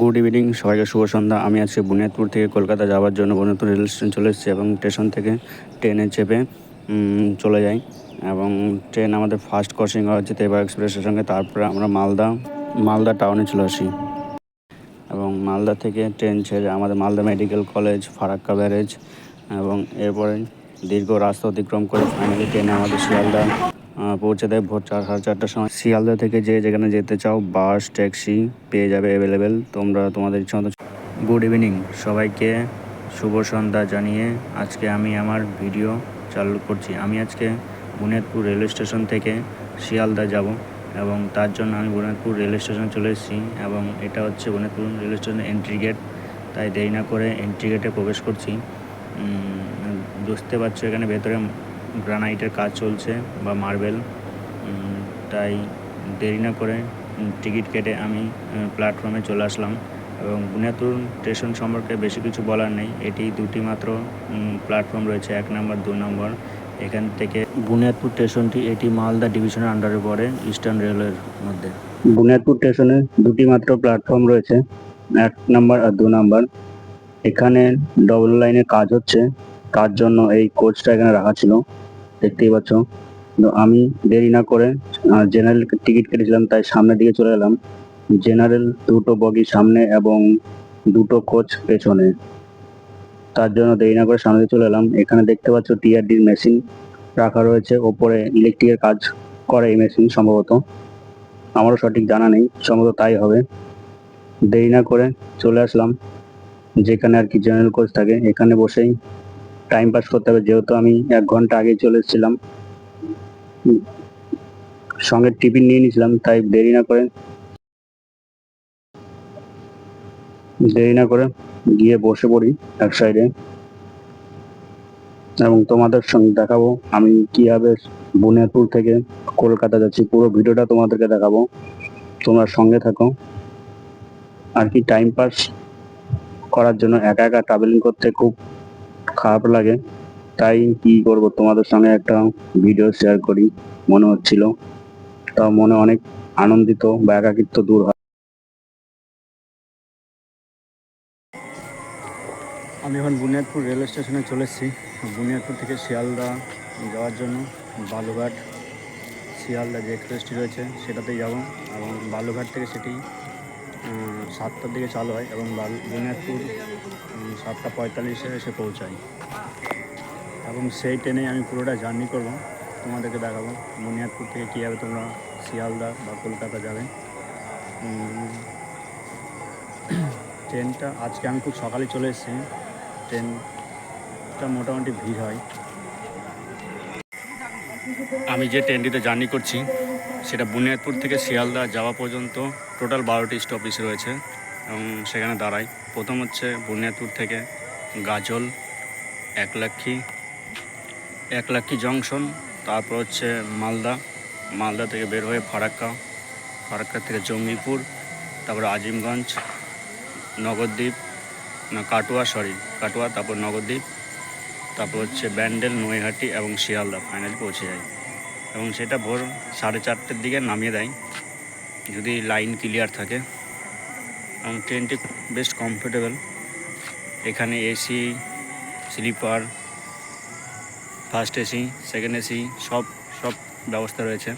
Good evening সবাইকে শুভ সন্ধ্যা। আমি আজকে বুনিয়াদপুর থেকে কলকাতা যাওয়ার জন্য বুনিয়াদপুর রেল স্টেশন চলে এসেছি এবং স্টেশন থেকে ট্রেনে চেপে চলে যাই। এবং ট্রেন আমাদের ফার্স্ট ক্রসিং হচ্ছে তেবা এক্সপ্রেসের সঙ্গে, তারপরে আমরা মালদা মালদা টাউনে চলে আসি। এবং মালদা থেকে ট্রেন ছেড়ে আমাদের Malda medical college, Farakka barrage, এবং এরপরে দীর্ঘ রাস্তা অতিক্রম করে ফাইনালি ট্রেনে আমাদের শিয়ালদা পৌঁছে দেয় ভোর চার, সাড়ে চারটার সময়। শিয়ালদা থেকে যে যেখানে যেতে চাও, বাস, ট্যাক্সি পেয়ে যাবে অ্যাভেলেবেল তোমরা তোমাদের ইচ্ছা মতো গুড ইভিনিং সবাইকে শুভ সন্ধ্যা জানিয়ে আজকে আমি আমার ভিডিও চালু করছি। আমি আজকে বুনিয়াদপুর রেলওয়ে স্টেশন থেকে শিয়ালদা যাব এবং তার জন্য আমি বুনিয়াদপুর রেল স্টেশন চলে এসেছি এবং এটা হচ্ছে বুনিয়াদপুর রেল স্টেশনের এন্ট্রি গেট তাই দেরি না করে এন্ট্রি গেটে প্রবেশ করছি। বুঝতে পারছ এখানে ভেতরে গ্রানাইটের কাজ চলছে বা মার্বেল। তাই দেরি না করে টিকিট কেটে আমি প্ল্যাটফর্মে চলে আসলাম এবং বুনিয়াদপুর স্টেশন সম্পর্কে বেশি কিছু বলার নেই। এটি দুটি মাত্র প্ল্যাটফর্ম রয়েছে, এক নম্বর, দু নম্বর। এখান থেকে বুনিয়াদপুর স্টেশনটি এটি মালদা ডিভিশনের আন্ডারে পড়ে, ইস্টার্ন রেলওয়ের মধ্যে। বুনিয়াদপুর স্টেশনে দুটি মাত্র প্ল্যাটফর্ম রয়েছে, এক নম্বর আর দু নম্বর। এখানে ডবল লাইনের কাজ হচ্ছে। তার জন্য এই কোচটা এখানে রাখা ছিল? দেখতেই পাচ্ছ। তো আমি দেরি না করে জেনারেল টিকিট কেটেছিলাম, তাই সামনের দিকে চলে এলাম জেনারেল দুটো বগি সামনে এবং দুটো কোচ পেছনে। তার জন্য দেরি না করে সামনে চলে এলাম এখানে দেখতে পাচ্ছ টিআরডির মেশিন রাখা রয়েছে। ওপরে ইলেকট্রিকের কাজ করে এই মেশিন সম্ভবত। আমারও সঠিক জানা নেই, সম্ভবত তাই হবে। দেরি না করে চলে আসলাম, যেখানে আর কি জেনারেল কোচ থাকে। এখানে বসেই টাইম পাস করতে হবে, যেহেতু আমি এক ঘণ্টা আগে চলে এসেছিলাম। সঙ্গে টিফিন নিয়ে নিয়েছিলাম, তাই দেরি না করে। দেরি না করে গিয়ে বসে পড়ি এক সাইডে এবং তোমাদের সঙ্গে দেখাবো আমি কীভাবে বুনিয়াদপুর থেকে কলকাতা যাচ্ছি। পুরো ভিডিওটা তোমাদেরকে দেখাবো। তোমরা সঙ্গে থাকো। আর কি টাইম পাস করার জন্য একা একা ট্রাভেলিং করতে খুব খারাপ লাগে। তাই কি করব? তোমাদের সঙ্গে একটা ভিডিও শেয়ার করি। মনে হচ্ছিল। তা মনে অনেক আনন্দিত বা একাকিত্ব দূর হয়। আমি এখন বুনিয়াদপুর রেল স্টেশনে চলে এসেছি। বুনিয়াদপুর থেকে শিয়ালদা যাওয়ার জন্য বালুঘাট শিয়ালদা যে এক্সপ্রেসটি রয়েছে, সেটাতেই যাব। এবং বালুঘাট থেকে সেটি সাতটার দিকে চালু হয় এবং বুনিয়াদপুর উম, সাতটা পঁয়তাল্লিশে এসে পৌঁছায়। এবং সেই ট্রেনে আমি পুরোটা জার্নি করব। তোমাদেরকে দেখাবো বুনিয়াদপুর থেকে কীভাবে তোমরা শিয়ালদা বা কলকাতা যাবে। ট্রেনটা আজকে আমি খুব সকালে চলে এসেছি। ট্রেনটা মোটামুটি ভিড় হয়। আমি যে ট্রেনটিতে জার্নি করছি সেটা বুনিয়াদপুর থেকে শিয়ালদা যাওয়া পর্যন্ত টোটাল বারোটি স্টপেজ রয়েছে এবং সেখানে দাঁড়াই। প্রথম হচ্ছে বুনিয়াদপুর থেকে গাজল, একলাক্ষী একলাক্ষী জংশন, তারপর হচ্ছে মালদা মালদা থেকে বের হয়ে ফারাক্কা ফারাক্কা থেকে জঙ্গিপুর, তারপর আজিমগঞ্জ, নগরদ্বীপ, না, কাটোয়া সরি কাটোয়া, তারপর নগরদ্বীপ, তারপর হচ্ছে ব্যান্ডেল, নৈহাটি এবং শিয়ালদা ফাইনালি পৌঁছে যায় এবং সেটা ভোর সাড়ে চারটের দিকে নামিয়ে দেয়, যদি লাইন ক্লিয়ার থাকে। এবং ট্রেনটি বেশ কমফোর্টেবল এখানে AC, sleeper first AC second AC, সব সব ব্যবস্থা রয়েছে।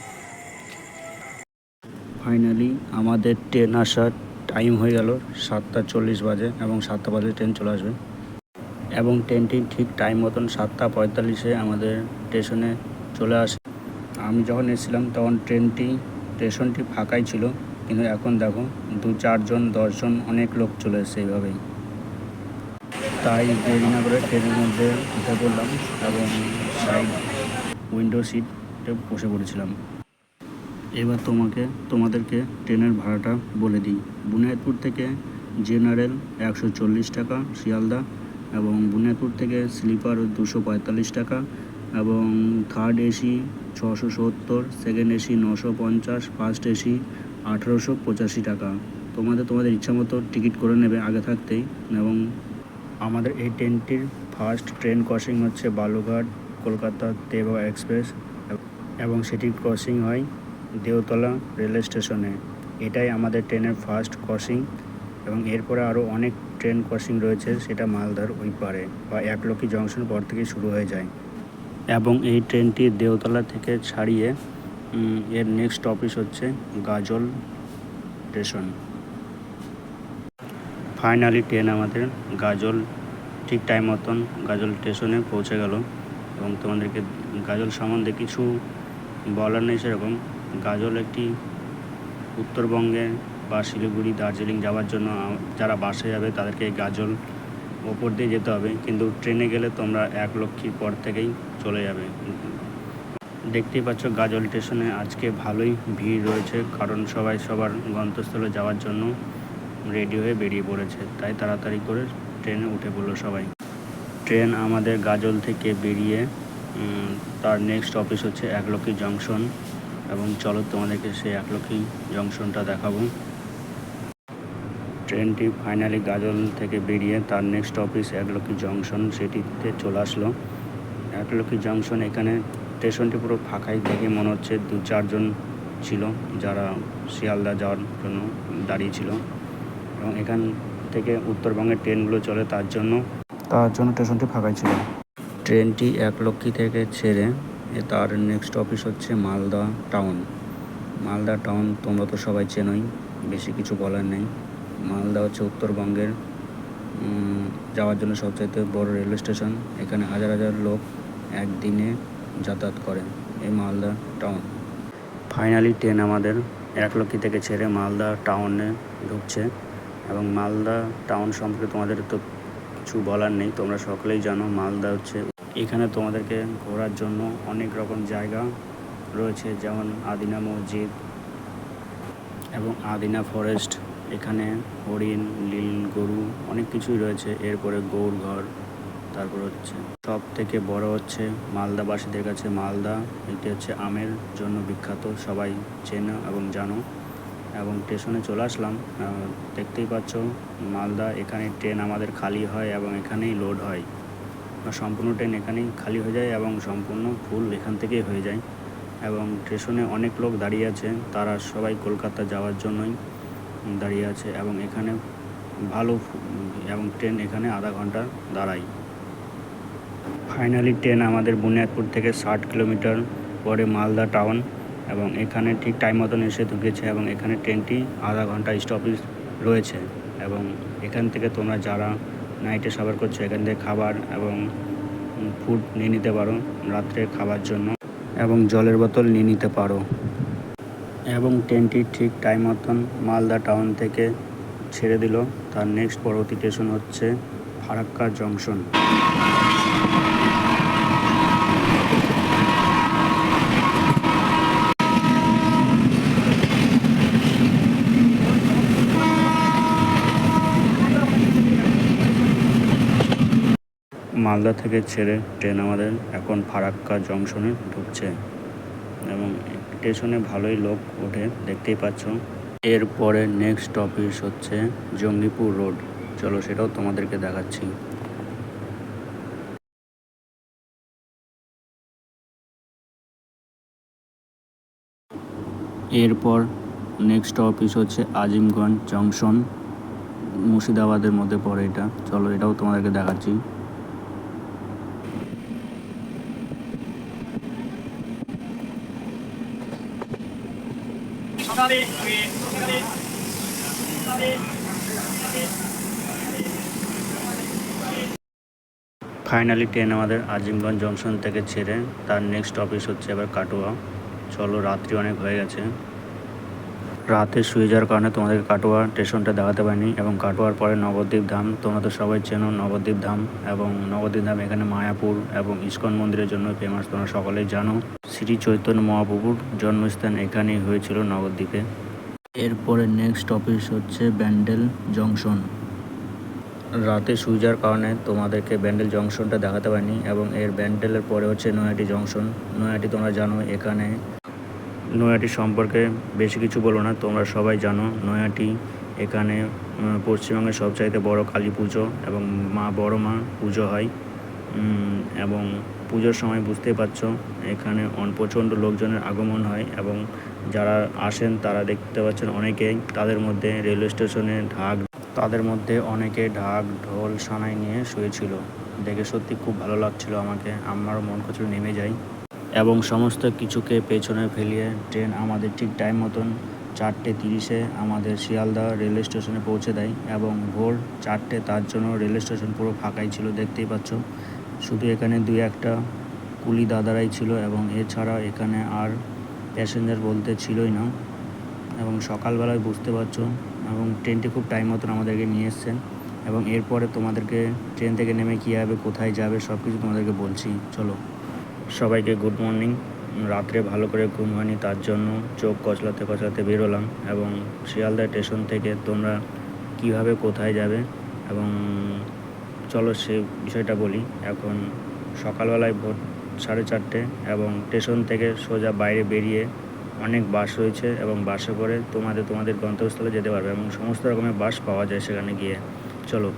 ফাইনালি আমাদের ট্রেন আসার টাইম হয়ে গেল সাতটা চল্লিশ বাজে এবং সাতটা বাজে ট্রেন চলে আসবে। এবং ট্রেনটি ঠিক টাইম মতন সাতটা পঁয়তাল্লিশে আমাদের স্টেশনে চলে আসে। আমি যখন এসেছিলাম তখন ট্রেনটি, স্টেশনটি ফাঁকাই ছিল, কিন্তু এখন দেখো দু চারজন, দশজন অনেক লোক চলে এসেছে এইভাবেই। তাই দেরি না করে ট্রেনের মধ্যে উঠে পড়লাম এবং সাইড উইন্ডো সিটে বসে পড়েছিলাম। এবার তোমাকে, তোমাদেরকে ট্রেনের ভাড়াটা বলে দিই। বুনিয়াদপুর থেকে জেনারেল একশো চল্লিশ টাকা, শিয়ালদা এবং বুনিয়াদপুর থেকে স্লিপার দুশো টাকা এবং থার্ড এসি ছশো সত্তর সেকেন্ড এসি নশো পঞ্চাশ ফার্স্ট এসি আঠেরোশো পঁচাশি টাকা। তোমাদের তোমাদের ইচ্ছা মতো টিকিট করে নেবে আগে থাকতেই এবং আমাদের এই ট্রেনটির ফার্স্ট ট্রেন ক্রসিং হচ্ছে বালুঘাট কলকাতা তেবা এক্সপ্রেস এবং সেটি ক্রসিং হয় দেওতলা রেলওয়ে স্টেশনে এটাই আমাদের ট্রেনের ফার্স্ট ক্রসিং এবং এরপরে আরও অনেক ট্রেন ক্রসিং রয়েছে, সেটা মালদার ওই পারে বা একলক্ষী জংশন পর থেকে শুরু হয়ে যায়। এবং এই ট্রেনটি দেওতলা থেকে ছাড়িয়ে এর নেক্সট অফিস হচ্ছে গাজল স্টেশন ফাইনালি ট্রেন আমাদের গাজল, ঠিক টাইম মতন গাজল স্টেশনে পৌঁছে গেল। এবং তোমাদেরকে গাজল সম্বন্ধে কিছু বলার নেই সেরকম। গাজল একটি উত্তরবঙ্গে বা শিলিগুড়ি, দার্জিলিং যাওয়ার জন্য যারা বাসে যাবে তাদেরকে গাজল ওপর দিয়ে যেতে হবে, কিন্তু ট্রেনে গেলে তোমরা এক লক্ষীর পর থেকেই চলে যাবে। দেখতেই পাচ্ছ গাজল স্টেশনে আজকে ভালোই ভিড় রয়েছে, কারণ সবাই সবার গন্তব্যস্থলে যাওয়ার জন্য রেডি হয়ে বেরিয়ে পড়েছে। তাই তাড়াতাড়ি করে ট্রেনে উঠে পড়ল সবাই। ট্রেন আমাদের গাজল থেকে বেরিয়ে তার নেক্সট অফিস হচ্ছে একলক্ষী জংশন এবং চলো তোমাদেরকে সেই একলক্ষী জংশনটা দেখাবো। ট্রেনটি ফাইনালি গাজল থেকে বেরিয়ে তার নেক্সট অফিস একলক্ষী জংশন সেটিতে চলে আসলো। একলক্ষী জংশন এখানে স্টেশনটি পুরো ফাঁকাই দেখে মনে হচ্ছে দু চারজন ছিল যারা শিয়ালদা যাওয়ার জন্য দাঁড়িয়েছিল এবং এখান থেকে উত্তরবঙ্গের ট্রেনগুলো চলে তার জন্য। তার জন্য স্টেশনটি ফাঁকাই ছিল। ট্রেনটি একলক্ষী থেকে ছেড়ে এ তার নেক্সট অফিস হচ্ছে মালদা টাউন। মালদা টাউন তোমরা তো সবাই চেনোই বেশি কিছু বলার নেই। মালদা হচ্ছে উত্তরবঙ্গের যাওয়ার জন্য সবচাইতে বড় রেলওয়ে স্টেশন। এখানে হাজার হাজার লোক একদিনে যাতায়াত করে এই মালদা টাউন। ফাইনালি ট্রেন আমাদের একলক্ষী থেকে ছেড়ে মালদা টাউনে ঢুকছে এবং মালদা টাউন সম্পর্কে তোমাদের তো কিছু বলার নেই, তোমরা সকলেই জানো মালদা হচ্ছে এখানে তোমাদেরকে ঘোরার জন্য অনেক রকম জায়গা রয়েছে যেমন আদিনা মসজিদ এবং আদিনা ফরেস্ট। এখানে হরিণ নীল গরু অনেক কিছুই রয়েছে। এরপরে গৌর ঘর, তারপর হচ্ছে সব থেকে বড় হচ্ছে মালদাবাসীদের কাছে মালদা। এটি হচ্ছে আমের জন্য বিখ্যাত, সবাই চেনো এবং জানো। এবং স্টেশনে চলে আসলাম দেখতেই পাচ্ছ মালদা এখানে ট্রেন আমাদের খালি হয় এবং এখানেই লোড হয়। সম্পূর্ণ ট্রেন এখানেই খালি হয়ে যায় এবং সম্পূর্ণ ফুল এখান থেকেই হয়ে যায়। এবং স্টেশনে অনেক লোক দাঁড়িয়ে আছে, তারা সবাই কলকাতা যাওয়ার জন্যই। দাঁড়িয়ে আছে এবং এখানে ভালো এবং ট্রেন এখানে আধা ঘণ্টা দাঁড়ায়। ফাইনালি ট্রেন আমাদের বুনিয়াদপুর থেকে ষাট কিলোমিটার পরে মালদা টাউন এবং এখানে ঠিক টাইম মতন এসে ঢুকেছে এবং এখানে ট্রেনটি আধা ঘণ্টা স্টপেজ রয়েছে এবং এখান থেকে তোমরা যারা নাইটে সাবার করছ, এখান থেকে খাবার এবং ফুড নিয়ে নিতে পারো, রাত্রে খাবার জন্য এবং জলের বোতল নিয়ে নিতে পারো। এবং ট্রেনটি ঠিক টাইম মতন মালদা টাউন থেকে ছেড়ে দিল। তার নেক্সট পরবর্তী স্টেশন হচ্ছে ফারাক্কা জংশন মালদা থেকে ছেড়ে ট্রেন আমাদের এখন ফারাক্কা জংশনে ঢুকছে। এবং স্টেশনে ভালোই লোক ওঠে, দেখতেই পাচ্ছ। এরপরে নেক্সট অফিস হচ্ছে জঙ্গিপুর রোড চলো সেটাও তোমাদেরকে দেখাচ্ছি। এরপর নেক্সট অফিস হচ্ছে আজিমগঞ্জ জংশন মুর্শিদাবাদের মধ্যে পড়ে এটা। চলো এটাও তোমাদেরকে দেখাচ্ছি। ফাইনালি ট্রেন আমাদের আজিমগঞ্জ জংশন থেকে ছেড়ে তার নেক্সট অফিস হচ্ছে এবার কাটোয়া। চলো, রাত্রি অনেক হয়ে গেছে। রাতে শুয়ে যাওয়ার কারণে তোমাদেরকে কাটোয়া স্টেশনটা দেখাতে পারিনি এবং কাটোয়ার পরে নবদ্বীপ ধাম, তোমরা তো সবাই চেনো নবদ্বীপ ধাম এবং নবদ্বীপ ধাম এখানে মায়াপুর এবং ইস্কন মন্দিরের জন্য ফেমাস তোমরা সকলেই জানো। শ্রী চৈতন্য মহাপ্রভুর জন্মস্থান এখানেই হয়েছিল নবদ্বীপে এরপরে নেক্সট অফিস হচ্ছে ব্যান্ডেল জংশন। রাতে যাওয়ার কারণে তোমাদেরকে ব্যান্ডেল জংশনটা দেখাতে পারিনি এবং এর ব্যান্ডেলের পরে হচ্ছে নয়াটি জংশন। নয়াটি তোমরা জানো, এখানে নয়াটি সম্পর্কে বেশি কিছু বলো না, তোমরা সবাই জানো নয়াটি এখানে পশ্চিমবঙ্গের সবচাইতে বড় কালী পুজো এবং মা বড় মা পুজো হয়। এবং পুজোর সময় বুঝতেই পারছ, এখানে প্রচণ্ড লোকজনের আগমন হয় এবং যারা আসেন তারা দেখতে পাচ্ছেন অনেকেই তাদের মধ্যে রেলওয়ে স্টেশনে ঢাক, তাদের মধ্যে অনেকে ঢাক, ঢোল, সানাই নিয়ে শুয়েছিল। দেখে সত্যি খুব ভালো লাগছিল আমাকে, আমারও মন করছিল নেমে যাই এবং সমস্ত কিছুকে পেছনে ফেলিয়ে ট্রেন আমাদের ঠিক টাইম মতন চারটে তিরিশে আমাদের শিয়ালদা রেল স্টেশনে পৌঁছে দেয় এবং ভোর চারটে তার জন্য রেলওয়ে স্টেশন পুরো ফাঁকাই ছিল, দেখতেই পাচ্ছ। শুধু এখানে দুই একটা কুলি দাদারাই ছিল এবং এছাড়া এখানে আর প্যাসেঞ্জার বলতে ছিলই না। এবং সকালবেলায় বুঝতে পারছ, এবং ট্রেনটি খুব টাইম মতন আমাদেরকে নিয়ে এসছেন। এবং এরপরে তোমাদেরকে ট্রেন থেকে নেমে কী হবে, কোথায় যাবে সব কিছু তোমাদেরকে বলছি। চলো। সবাইকে গুড মর্নিং রাত্রে ভালো করে ঘুম হয়নি, তার জন্য চোখ কচলাতে কচলাতে বেরোলাম। এবং শিয়ালদা স্টেশন থেকে তোমরা কীভাবে কোথায় যাবে, এবং চলো সে বিষয়টা বলি। এখন সকালবেলায় ভোর সাড়ে চারটে এবং স্টেশন থেকে সোজা বাইরে বেরিয়ে অনেক বাস রয়েছে এবং বাসে করে তোমাদের তোমাদের গন্তব্যস্থলে যেতে পারবে এবং সমস্ত রকমের বাস পাওয়া যায় সেখানে গিয়ে। চলো।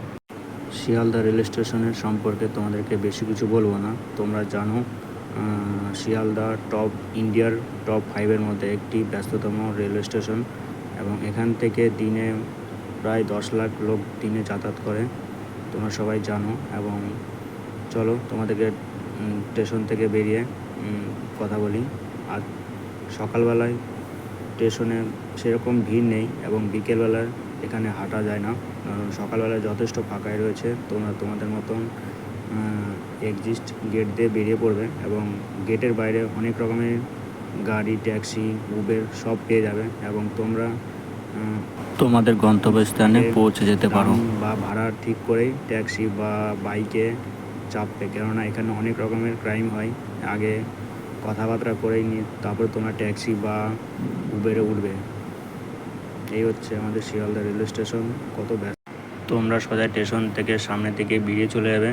শিয়ালদা রেল স্টেশনের সম্পর্কে তোমাদেরকে বেশি কিছু বলব না। তোমরা জানো শিয়ালদা টপ ইন্ডিয়ার টপ ফাইভের মধ্যে একটি ব্যস্ততম রেলওয়ে স্টেশন এবং এখান থেকে দিনে প্রায় দশ লাখ লোক দিনে যাতায়াত করে। তোমরা সবাই জানো এবং চলো তোমাদেরকে স্টেশন থেকে বেরিয়ে কথা বলি। আর সকালবেলায় স্টেশনে সেরকম ভিড় নেই এবং বিকেলবেলায় এখানে হাঁটা যায় না। সকালবেলায় যথেষ্ট ফাঁকাই রয়েছে। তোমরা তোমাদের মতন এক্সিস্ট গেট দিয়ে বেরিয়ে পড়বে এবং গেটের বাইরে অনেক রকমের গাড়ি ট্যাক্সি উবের সব পেয়ে যাবে এবং তোমরা তোমাদের গন্তব্যস্থানে পৌঁছে যেতে পারো। বা ভাড়া ঠিক করেই ট্যাক্সি বা বাইকে চাপবে কেননা এখানে অনেক রকমের ক্রাইম হয়। আগে কথাবার্তা করেই নিয়ে তারপর তোমরা ট্যাক্সি বা উবেরে উঠবে। এই হচ্ছে আমাদের শিয়ালদা রেলওয়ে স্টেশন কত ব্যস্ত। তোমরা সোজা স্টেশন থেকে সামনের দিকে বেরিয়ে চলে যাবে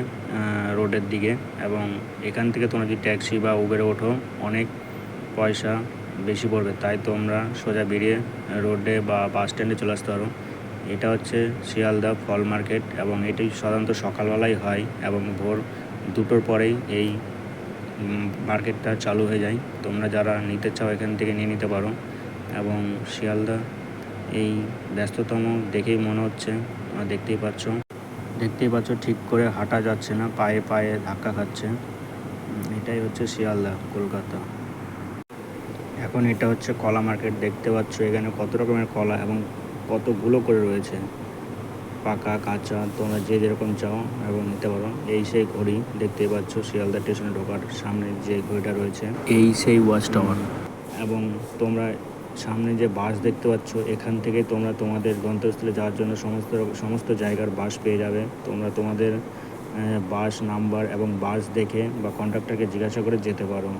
রোডের দিকে এবং এখান থেকে তোমরা যদি ট্যাক্সি বা উবেরে ওঠো? অনেক পয়সা বেশি পড়বে, তাই তোমরা সোজা বেরিয়ে রোডে বা বাস স্ট্যান্ডে চলে আসতে পারো। এটা হচ্ছে শিয়ালদা ফল মার্কেট এবং এটি সাধারণত সকালবেলায় হয় এবং ভোর দুটোর পরেই এই মার্কেটটা চালু হয়ে যায়। তোমরা যারা নিতে চাও এখান থেকে নিয়ে নিতে পারো এবং শিয়ালদা এই ব্যস্ততম দেখেই মনে হচ্ছে দেখতেই পাচ্ছ। দেখতেই পাচ্ছ ঠিক করে হাঁটা যাচ্ছে না, পায়ে পায়ে ধাক্কা খাচ্ছে। এটাই হচ্ছে শিয়ালদা, কলকাতা। এখন এটা হচ্ছে কলা মার্কেট দেখতে পাচ্ছ এখানে কত রকমের কলা এবং কতগুলো করে রয়েছে। পাকা, কাঁচা, তোমরা যে যেরকম চাও এবং নিতে পারো। এই সেই ঘড়ি দেখতেই পাচ্ছ, শিয়ালদা স্টেশনে ঢোকার সামনে যে ঘড়িটা রয়েছে, এই সেই ওয়াচ টাওয়ার এবং তোমরা সামনে যে বাস দেখতে পাচ্ছ, এখান থেকে তোমরা তোমাদের গন্তব্যস্থলে যাওয়ার জন্য সমস্ত সমস্ত জায়গার বাস পেয়ে যাবে। তোমরা তোমাদের বাস নাম্বার এবং বাস দেখে বা কন্ট্রাক্টরকে জিজ্ঞাসা করে যেতে পারো।